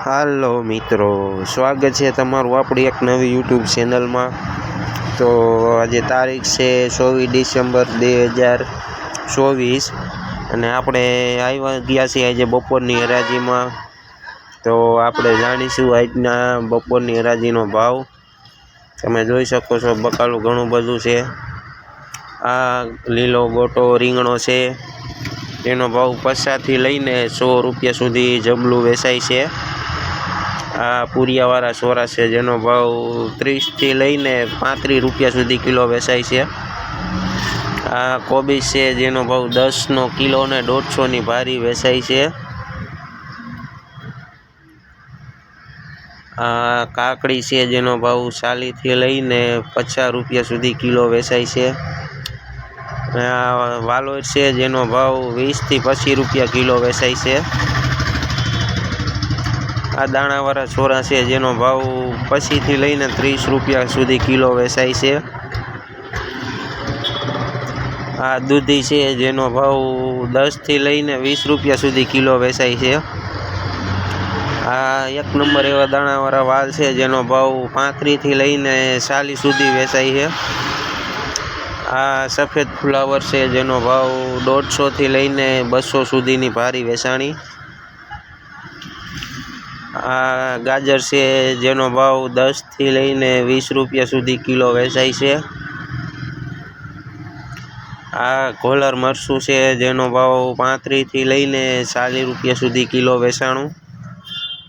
હાલો મિત્રો, સ્વાગત છે તમારું આપણી એક નવી યુટ્યુબ ચેનલમાં તો આજે તારીખ છે ચોવીસ ડિસેમ્બર બે હજાર ચોવીસ અને આપણે આવ્યા ગયા છીએ આજે બપોરની હરાજીમાં. તો આપણે જાણીશું આજના બપોરની હરાજીનો ભાવ. તમે જોઈ શકો છો બકાલું ઘણું બધું છે. આ લીલો ગોટો રીંગણો છે. એનો ભાવ પચાસથી લઈને સો રૂપિયા સુધી જબલું વેચાય છે. આ પૂરિયાવાળા સોરા છે, જેનો ભાવ ત્રીસથી લઈને પાંત્રીસ રૂપિયા સુધી કિલો વેચાય છે. આ કોબીજ છે, જેનો ભાવ દસનો કિલો ને દોઢસોની ભારી વેચાય છે. આ કાકડી છે, જેનો ભાવ ચાલીસથી લઈને પચાસ રૂપિયા સુધી કિલો વેચાય છે. આ વાલોર છે, જેનો ભાવ વીસથી પચીસ રૂપિયા કિલો વેચાય છે. આ દાણાવાળા છોરા છે, જેનો ભાવ પછીથી લઈને ત્રીસ રૂપિયા સુધી કિલો વેચાય છે. આ દૂધી છે, જેનો ભાવ દસથી લઈને વીસ રૂપિયા સુધી કિલો વેચાય છે. આ એક નંબર એવા દાણાવાળા વાલ છે, જેનો ભાવ પાંત્રીસથી લઈને ચાલીસ સુધી વેચાય છે. આ સફેદ ફ્લાવર છે, જેનો ભાવ દોઢસોથી લઈને બસો સુધીની ભારી વેચાણી. આ ગાજર છે, જેનો ભાવ દસથી લઈને વીસ રૂપિયા સુધી કિલો વેચાય છે. આ કોલર મરચું છે, જેનો ભાવ પાંત્રીસથી લઈને ચાલીસ રૂપિયા સુધી કિલો વેચાણું.